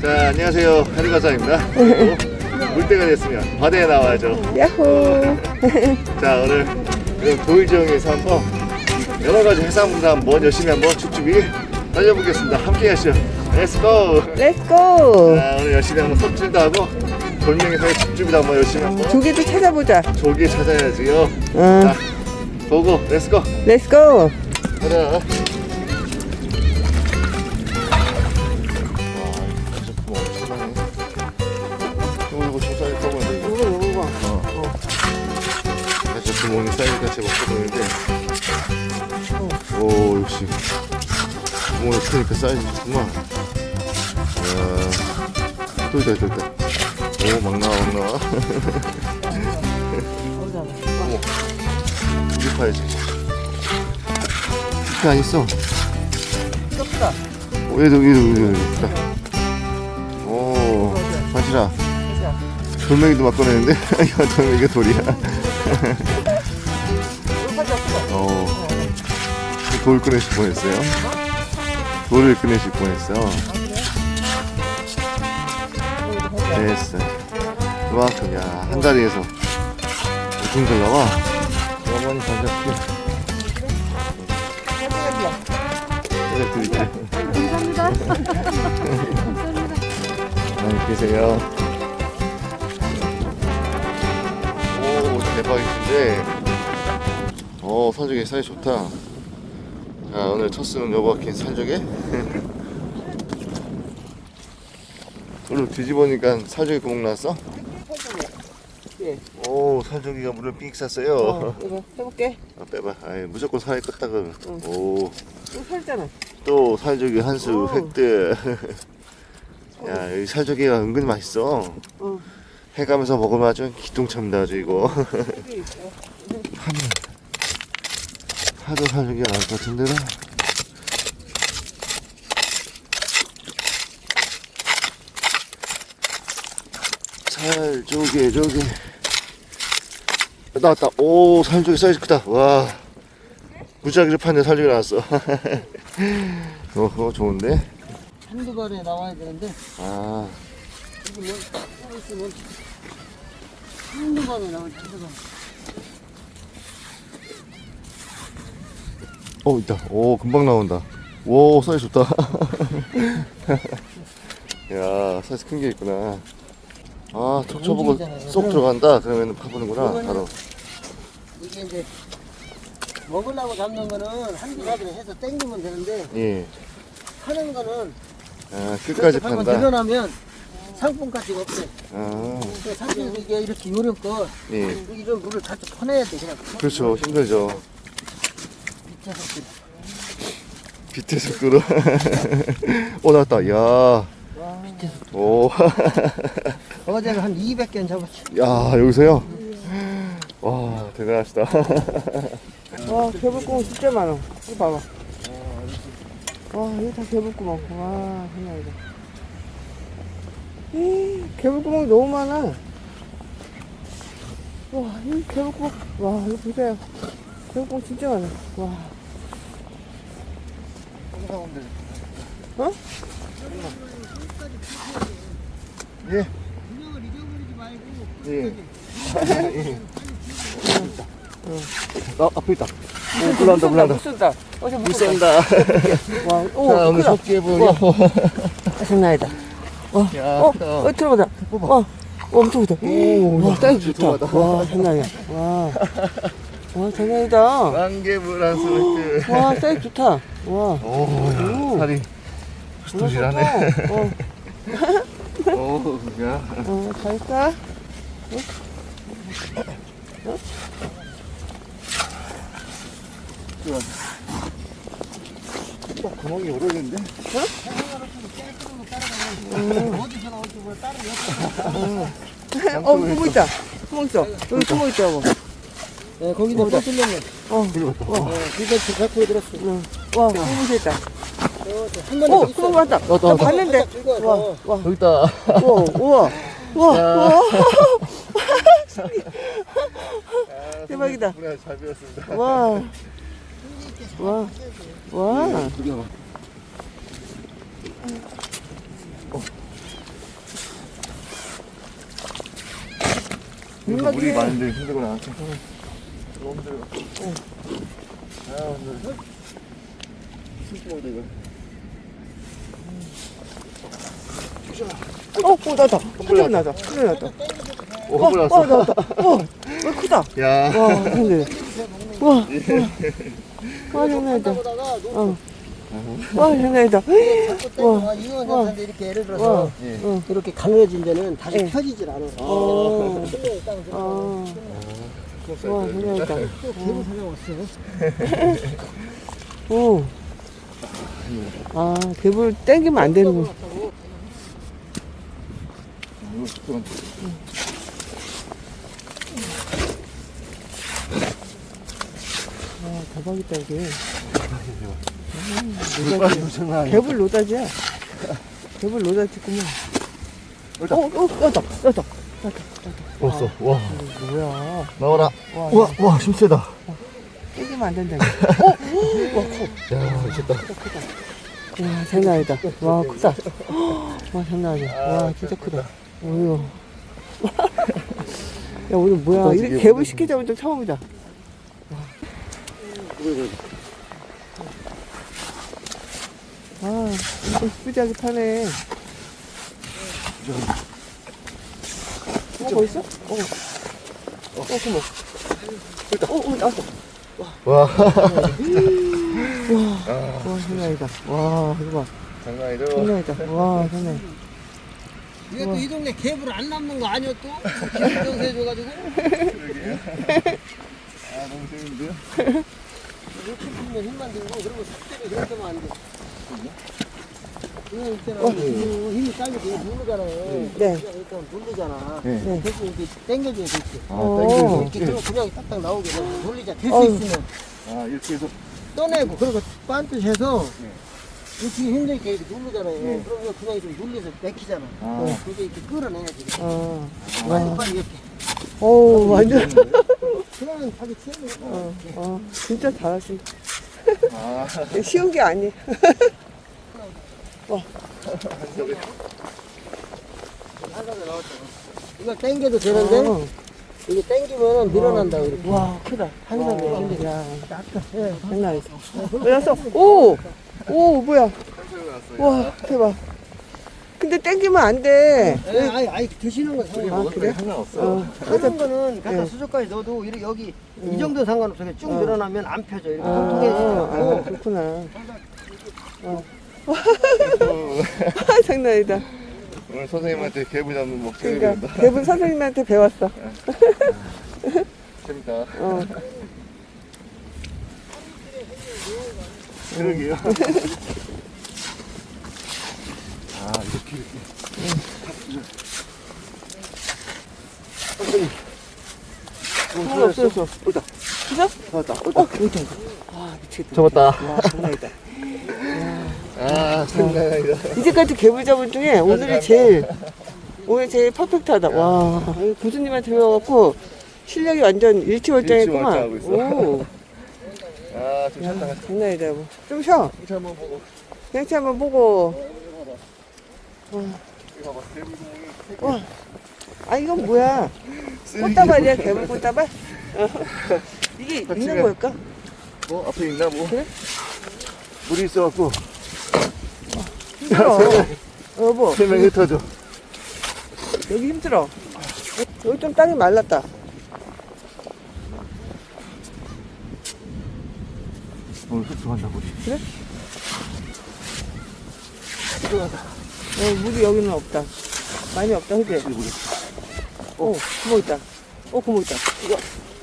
자, 안녕하세요. 하리과장입니다. 물때가 됐으면 바다에 나와야죠. 야호. 자, 오늘 도의정에서 한번 여러 가지 해산물들 한번 열심히 한번 쭉쭉이 달려보겠습니다. 함께 하시죠. 렛츠고! 렛츠고. 자, 오늘 열심히 한번 섭질도 하고 돌멩이사의 집집이도 한번 열심히 한번 조개도 찾아보자. 조기 찾아야지요. 응. 자, 고고, 렛츠고! 렛츠고. 가자. 구멍이 사이니까 제가 못 보이는데. 오 역시 구멍이 크니까 사이즈 좋구만. 이야. 또 있다 또 있다. 오막 나와 막 나와. 어머. 이리 파야지. 이렇게 안 있어. 썩다. 오, 얘도 얘도 얘도 얘도 있다. 오, 사실아. 돌멩이도 막 꺼내는데 이거 돌멩이가 돌이야. 돌 꺼내실 뻔했어요. 돌을 꺼내실 뻔했어. 됐어. 이만큼 야한 다리에서 엄청 잘 나와. 어머니 잘 잡게. 잘 드릴게. 안녕히 계세요. 오, 대박이신데. 어, 산적에 사이 좋다. 자, 오늘 첫 쓰는 여보 긴 산적에. 돌로 뒤집으니까 살적에 구멍 났어? 예. 오, 살적이가 물을 삥 쌌어요. 어, 이거 해볼게. 아, 빼봐. 아이, 무조건 살이 껐다, 그러면. 응. 오, 또 살잖아. 또 살적이 한수 오. 획득. 야, 여기 살적이가 은근히 맛있어. 어. 해가면서 먹으면 아주 기똥차입니다, 아주 이거. 여기 있어. 하면 하도 살기가 나을 것 같은데요? 살 조개 조개 나왔다. 오 살조개 사이즈 크다. 와. 무지하게 판데 살조개 나왔어. 어 그거 좋은데? 한두 발에 나와야 되는데. 아. 이거 뭐 있으면. 한두 발에 나올 한두 발. 어 있다. 오 금방 나온다. 오 사이즈 좋다. 야 사이즈 큰 게 있구나. 아툭 쳐보고 움직이잖아요. 쏙 들어간다. 그러면 파보는구나 그거는- 바로. 이게 이제 먹으려고 잡는 거는 한두 발에 해서 땡기면 되는데 예. 하는 거는 아, 끝까지 한번 판다. 드러나면 상품 가치가 없대. 아, 그 상품 이게 이렇게 요령껏 예. 이런 물을 다 퍼내야 돼 그냥. 그렇죠. 힘들죠 밑에서 밑에서 끌어 오 나왔다 야 밑에서 오, 어제는 한 200개는 잡았지. 야 여기서요? 와 대단하시다. 와 개불구멍 진짜 많아. 이거 봐봐. 와 이거 다 개불구멍. 와 장난 아니다. 이 개불구멍이 너무 많아. 와 이 개불구멍. 와 이거 보세요. 개불구멍 진짜 많아. 와. 어? 예. 운영을 잊어버리지 말고 예. 예. 어, 앞에 있다. 오, 물난다, 물난다. 쏜다. 어제 물 쏜다. 와, 오, 자, 오늘 크다. 석기 해보요. 장난 아니다. 와, 야, 어. 어, 들어가자. 와, 어, 엄청 크다. 오, 와, 사이즈 좋다. 와, 장난 아니야. 와, 와, 장난 아니다. 만개물 한 소리들. 와, 사이즈 좋다. 와, 오, 야, 오. 살이. 좋다. 어, 오, 야. 어, 잘했다. 어, 구멍이 오르는데? 어디서 나올지 몰라. 다른 어, 구멍 있다. 구멍 있어. 여기 구멍 있다, 뭐. 네, 거기다 또 뚫렸네. 어, 그거 지금 갖고 들었어. 와, 너무 다 한번 오, 수고 많다. 나 봤는데. 와, 와, 여기 있다. 와, 우와, 와, 와. 대박이다. 와, 와, 와. 네, 물이 많은데 힘들구나. 너무 힘들어. 아, 오늘 숨기먹다 이거. 어, 어, 나다. 큰일 나다. 큰일 났다. 오, 어, 물 어, 났어. 나다. 어, 어, 크다. 야. 와, 근데. 와, 와. 와, 장난이다. 어. 와, 장난이다. 와. 괜찮은데 이렇게 예를 와, 들어서 예. 어. 이렇게 가늘어진 데는 다시 예. 펴지질 않아. 어. 와. 또 개로 사냥왔어. 오. 아, 개불 땡기면 안 되는. 숙소는 아, 대박이다, 이게. 개불 노다지야. 개불 노다지구만. 어, 어, 나다, 나다. 없어. 와, 이거 뭐야. 나와라. 와, 와, 와, 힘세다. 땡기면 안 된다. 이거. 어, 와, 커. 야, 미쳤다. 와, 장난 아니다. 와, 크다. 와, 장난 아니야. 와, 진짜 크다. 어휴. 야, 오늘 뭐야. 이렇게 지금. 개불 시키 잡은 적 처음이다. 아, 이거 이쁘지하게 파네. 어, 뭐 있어? 어. 어, 고마워. 어, 어, 나왔어. 와, 와, 장난 아니다. 와, 이거 봐. 장난 아니죠? 장난 아니다. 와, 장난. 이게 또 이 동네 개불 안 남는 거 아니야 또? 기술정서 해줘가지고. 아, 너무 재밌는데요? 이렇게 풀면 힘만 들고 그리고 숙제를 그렇게 하면 안 돼. 그냥 있잖아. 이거 힘이 딸려 되게 누르잖아요. 네. 그냥 이렇게 누르잖아. 네. 네. 그래서 이렇게 당겨줘야. 이렇게. 아, 어. 땡기면서. 이렇게 들어 그냥 딱딱 나오게 돼. 돌리자. 될 수 어우. 있으면 아, 이렇게 해서. 떠내고 그리고 반듯해서 이렇게 힘들게 이렇게 누르잖아요. 네. 그러면 그냥 좀 눌려서 맥히잖아. 아. 그게 이렇게 끌어내야지. 어. 빨리 빨리 이렇게. 오, 완전. 그러면 자기 취향이 어, 어, 진짜 잘하시. 아, 쉬운 게 아니. 이거 당겨도 되는데 어. 이게 당기면 밀어난다고 이렇게. 와, 크다. 한 와. 사람이 힘들어. 야, 예. 장난 아니다. 왜 왔어? 오! 오, 뭐야. 와, 대박. 근데 땡기면 안 돼. 예, 아이, 아이 드시는 건 상관없어. 먹을 그래? 때 상관없어. 어. 하는 거는 갖다 예. 수저까지 넣어도 이렇게 여기 이 정도 상관없어. 그냥 쭉 늘어나면 안 펴져. 이렇게 아, 아, 통통해지고. 그렇구나. 어. 장난 아니다. 오늘 선생님한테 개부 잡는 법 그러니까 배우겠다. 대부분 선생님한테 배웠어. 재밌다. 어. 그러게요. 아, 이렇게, 이렇게. 선생님. 하나 없어졌어. 올다. 진짜? 잡았다. 어, 올다. 여기다. 아, 미치겠다. 잡았다. 와, 장난 아니다. 아, 장난 아니다. 이제까지 개불 잡은 중에 오늘이 제일 오늘 제일 퍼펙트하다. 와, 이 교수님한테 배워갖고 실력이 완전 일치월장했구만. 일치월장하고. 오, 아, 좀 쉬었다가 장난 아니다. 뭐. 좀 쉬어. 다시 한번 보고. 경치 한번 보고. 이거 봐봐. 와, 아 이건 뭐야? 꽃다발이야, 개불 꽃다발? 어. 이게 있는 같이 걸까? 뭐, 앞에 있나, 뭐. 그래? 물이 있어갖고, 힘들어. 여보, 세명 흩어져. 여기 힘들어. 여기 좀 땅이 말랐다. 오늘 흡수한다, 물이. 그래? 어, 물이 여기는 없다. 많이 없다, 그지? 물이. 어, 구멍 있다. 어, 구멍 있다. 이거,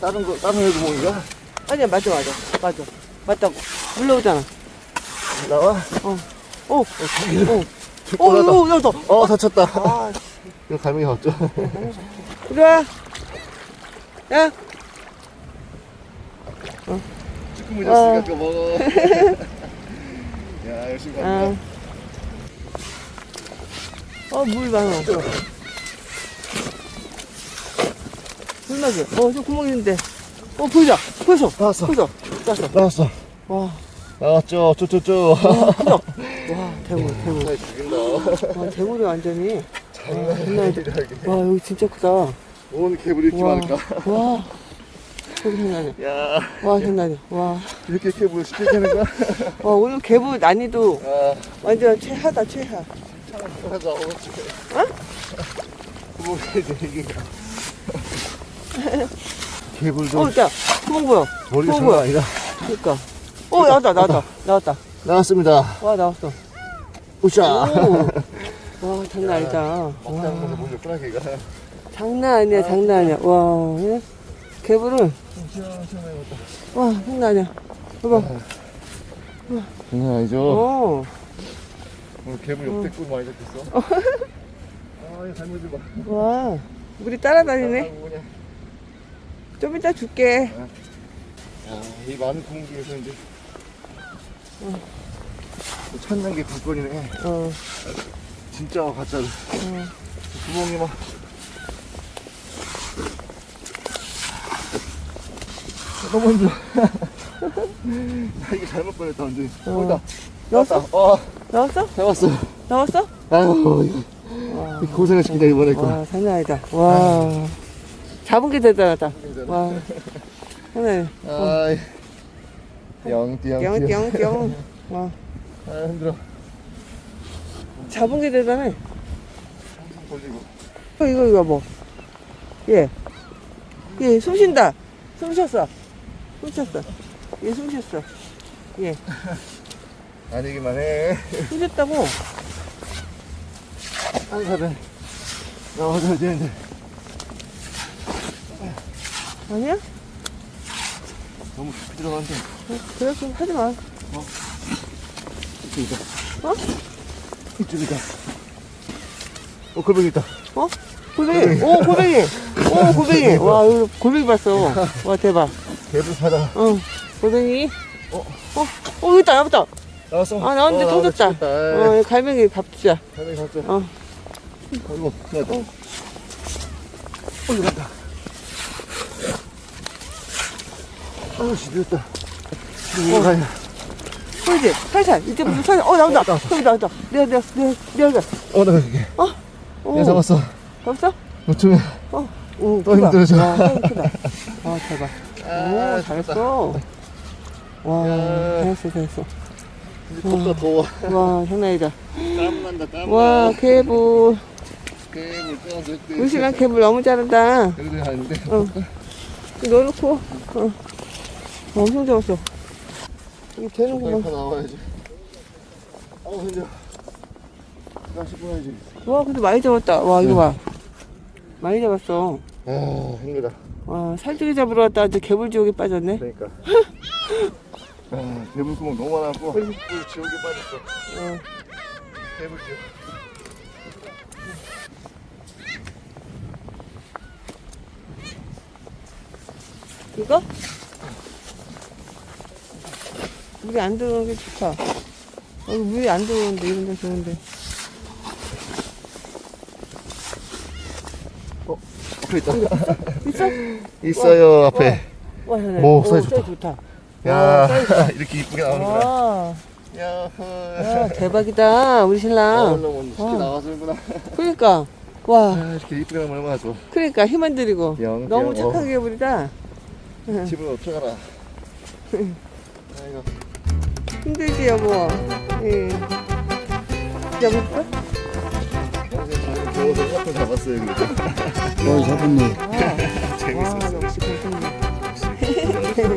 다른 거, 다른 애 구멍인가? 아니야, 맞아, 맞아. 맞아. 맞다고. 물러오잖아. 나와? 어, 어, 어, 어, 어, 어, 야, 너. 어, 다쳤다. 아, 이거 갈매기. 야, 쭈꾸미 어. 줬으니까 그거 먹어. 야, 열심히 아. 갑니다. 어, 물 많아. 물 나지? 어, 저 구멍 있는데. 어, 보이자. 보였어. 나왔어. 보였어. 나왔어. 나왔어. 와, 나왔죠. 쪼쪼쪼. 와, 대구, 대구. 잘 죽인다. 와, 대구리 완전히. 장난 아니다. 와, 여기 진짜 크다. 오늘 개불이 이렇게 와. 많을까? 와. 소리 장난이야. 야, 와, 장난이야. 와. 이렇게 개불 쉽게 되는 거야? 와, 오늘 개부 난이도 아, 완전 최하다, 최하. 하자, 오늘 어? 구멍이 되게. 개불도 어, 자, 구멍 보여. 머리가 구멍 장난 보여. 아니다. 그니까. 어, 나왔다, 나왔다. 나왔다. 나왔습니다. 와, 나왔어. 우샤. 오. 와, 장난 아니다. 와. 장난 아니야, 장난 아니야. 와, 예? 개불은, 시원시원해졌다. 와, 장난 아니야. 봐봐. 장난 아니죠? 어. 오늘 개불 역대급 많이 잡혔어. 아, 이거 잘못 봐. 와, 물이 따라다니네. 아. 좀 이따 줄게. 야, 이 많은 구멍 중에서 이제 찾는 게 관건이네. 어, 진짜와 가짜를. 어. 구멍이 막. 너무 힘들어. 나 이게 잘못 꺼냈다, 완전히. 어. 어. 다 나왔어? 어, 나왔어? 잡았어. 나왔어? 아유, 이거 와, 고생했습니다, 이번에 거. 와 장난 아니다. 와, 잡은 게 대단하다. 와, 아니야. 아이. 영, 띠영, 띠영. 뿅 뿅 뿅. 와, 아, 힘들어. 잡은 게 대단해. 어, 이거, 이거 뭐. 예. 예, 숨 쉰다. 숨 쉬었어. 숨 쉬었어. 예, 숨 쉬었어. 예, 아니기만 해. 숨 쉬었다고. 한사배. 나와줘야 되는데. 아니야? 너무 깊이 들어가는데. 그래, 좀 하지 마. 이쪽이다. 어? 이쪽이다. 어, 골뱅이 있다. 어? 골뱅이. 오, 골뱅이. 오, 골뱅이. 와, 이거 골뱅이 봤어. 와, 대박. 사다. 어, 골뱅이. 어, 어, 어, 여기 있다, 나왔다. 나왔어. 아, 나왔는데 또 줬다. 어, 갈매기 밥 주자. 가만히 갔죠. 어. 어이구, 나왔다. 어. 어이구, 갔다. 아우, 씨, 늦었다. 가야. 보이지? 살살. 이제 무슨 살살. 어, 나온다. 저기 나온다. 내가, 내가, 내가, 내가. 어, 나 가게. 오, 내가 잡았어. 잡았어? 노충해. 어. 오, 또 크다. 힘들어져. 와, 또 크다. 아, 대박. 아, 오, 잘했어. 와, 야. 잘했어, 잘했어. 이제 덥다, 더워. 와, 장난이다. 땀 난다, 땀 와, 개불. 껴서 우리 신랑 개불 너무 잘한다. 여기도 가는데. 어. 이거 넣어놓고, 어. 엄청 잡았어. 이거 되는구만. 다 나와야지. 아우, 힘들어. 다시 보야지. 와, 근데 많이 잡았다. 와, 이거 네. 봐. 많이 잡았어. 아, 힘들다. 와, 살찌게 잡으러 왔다. 이제 개불 지옥에 빠졌네. 그러니까. 아, 개물구멍 너무 많아갖고 꿀 지옥에 빠졌어. 어. 개물 지옥. 이거? 물이 안 들어오는 게 좋다. 여기 물이 안 들어오는데, 이런 데 좋은데. 앞에 있다. 있어? 있어요 앞에. 와, 와, 오, 오, 사이즈 사이즈 좋다. 야 와, 사이즈. 이렇게 이쁘게 나오는구나. 와, 야호. 야, 대박이다, 우리 신랑. 얼른 쉽게 와. 나와서는구나. 그러니까, 와, 아, 이렇게 이쁘게 나오면 얼마나 좋아. 그러니까 힘안 들이고. 영, 너무 영, 착하게 해버리다. 응. 집을 어떡하라. 아이고. 힘들지, 여보. 예. 같은 잡았어요. 어, 잡았네. 와, 재밌었어. 역시 고수님.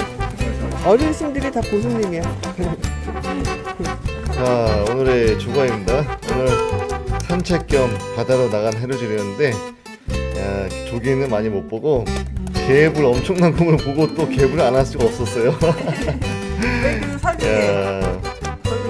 어르신들이 다 고수님이야. 자 오늘의 주과입니다. 오늘 산책 겸 바다로 나간 해루질이었는데 야 조개는 많이 못 보고 개불 엄청난 공을 보고 또 개불을 안할 수가 없었어요. 그 사진에 야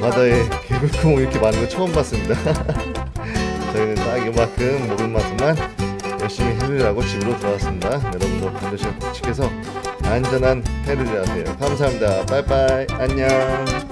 바다에 개불 구멍 이렇게 많은 거 처음 봤습니다. 저희는 딱 이만큼 먹을 만큼만 열심히 해루질하고 집으로 돌아왔습니다. 여러분도 반드시 지켜서 안전한 해루질 하세요. 감사합니다. 빠이빠이 안녕.